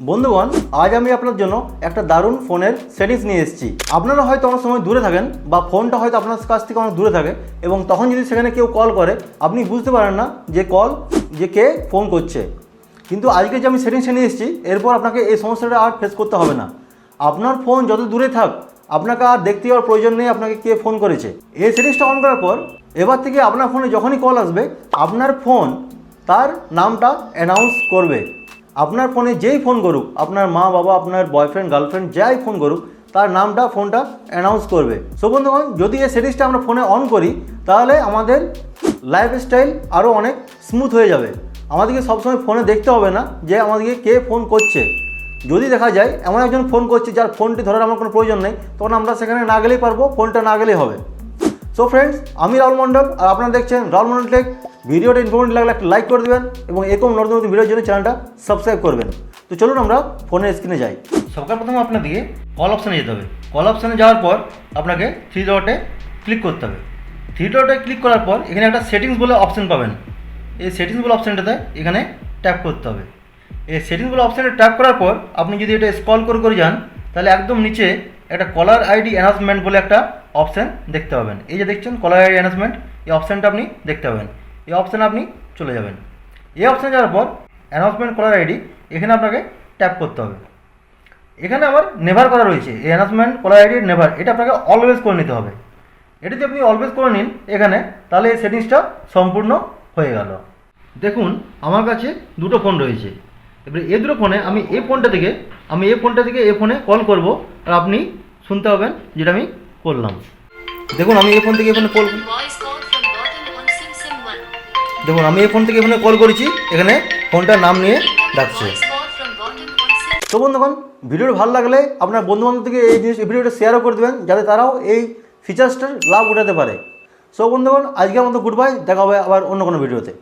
বন্ধুগণ, আজ আমি আপনার জন্য একটা দারুণ ফোনের সেটিংস নিয়ে এসেছি। আপনারা হয়তো অনেক সময় দূরে থাকেন বা ফোনটা হয়তো আপনার কাছ থেকে অনেক দূরে থাকে এবং তখন যদি সেখানে কেউ কল করে, আপনি বুঝতে পারেন না যে কল যে কে ফোন করছে। কিন্তু আজকে যে আমি সেটিংসটা নিয়ে এসেছি, এরপর আপনাকে এই সমস্যাটা আর ফেস করতে হবে না। আপনার ফোন যত দূরে থাক, আপনাকে আর দেখতে যাওয়ার প্রয়োজন নেই আপনাকে কে ফোন করেছে। এই সেটিংসটা অন করার পর, এবার থেকে আপনার ফোনে যখনই কল আসবে, আপনার ফোন তার নামটা অ্যানাউন্স করবে। আপনার ফোনে যেই ফোন করুক, আপনার মা, বাবা, আপনার বয়ফ্রেন্ড গার্লফ্রেন্ড যাই ফোন করুক, তার নামটা, ফোনটা অ্যানাউন্স করবে। সো বন্ধুগণ, যদি এই সেটিংসটা আমরা ফোনে অন করি, তাহলে আমাদের লাইফস্টাইল আরও অনেক স্মুথ হয়ে যাবে। আমাদেরকে সবসময় ফোনে দেখতে হবে না যে আমাদেরকে কে ফোন করছে। যদি দেখা যায়, এমন একজন ফোন করছে যার ফোনটি ধরার আমার কোনো প্রয়োজন নেই, তখন আমরা সেখানে না গেলেই পারব ফোনটা না গেলেই হবে। সো ফ্রেন্ডস আমি রাহুল মণ্ডল আর আপনারা দেখছেন রাহুল মণ্ডল টেক ভিডিওটা ইনফরমেটিভ লাগলে একটা লাইক করে দেবেন এবং এরকম নতুন নতুন ভিডিওর জন্য চ্যানেলটা সাবস্ক্রাইব করবেন। তো চলুন আমরা ফোনের স্ক্রিনে যাই। সবার প্রথমে আপনাদেরকে কল অপশানে যেতে হবে। কল অপশানে যাওয়ার পর আপনাকে থ্রি ডটে ক্লিক করতে হবে। থ্রি ডটে ক্লিক করার পর এখানে একটা সেটিংস বলে অপশান পাবেন। এই সেটিংস বলে অপশানটাতে এখানে ট্যাপ করতে হবে। এই সেটিংস বলে অপশানে ট্যাপ করার পর আপনি যদি এটা স্ক্রল করে করে যান, তাহলে একদম নিচে একটা কলার আইডি অ্যানাউন্সমেন্ট বলে একটা অপশান দেখতে পাবেন। এই যে দেখছেন কলার অ্যানাউন্সমেন্ট এই অপশানটা আপনি দেখতে পাবেন। এই অপশানে আপনি চলে যাবেন। এই অপশানে যাওয়ার পর অ্যানাউন্সমেন্ট কলার আইডি এখানে আপনাকে ট্যাপ করতে হবে। এখানে আবার নেভার করা রয়েছে। এই অ্যানাউন্সমেন্ট কলার আইডি নেভার এটা আপনাকে অলওয়েজ করে নিতে হবে। এটা যদি আপনি অলওয়েজ করে নিন, এখানে, তাহলে এই সেটিংসটা সম্পূর্ণ হয়ে গেল। দেখুন, আমার কাছে দুটো ফোন রয়েছে। এবারে এই দুটো ফোনে আমি এই ফোনটা থেকে, আমি এই ফোনটা থেকে এই ফোনে কল করব, আর আপনি শুনতে পাবেন যেটা আমি করলাম দেখুন, আমি এই ফোন থেকে এখানে কল. দেখুন, আমি এই ফোন থেকে এখানে কল করেছি, এখানে ফোনটার নাম নিয়ে ডাকছে. তো বন্ধুগণ, ভিডিওটা ভালো লাগলে আপনার বন্ধু বান্ধবদেরকে এই জিনিস ভিডিওটা শেয়ারও করে দেবেন, যাতে তারাও এই ফিচার্সটার লাভ উঠাতে পারে সো বন্ধুগণ, আজকের মতো গুড বাই দেখা হবে আবার অন্য কোনো ভিডিওতে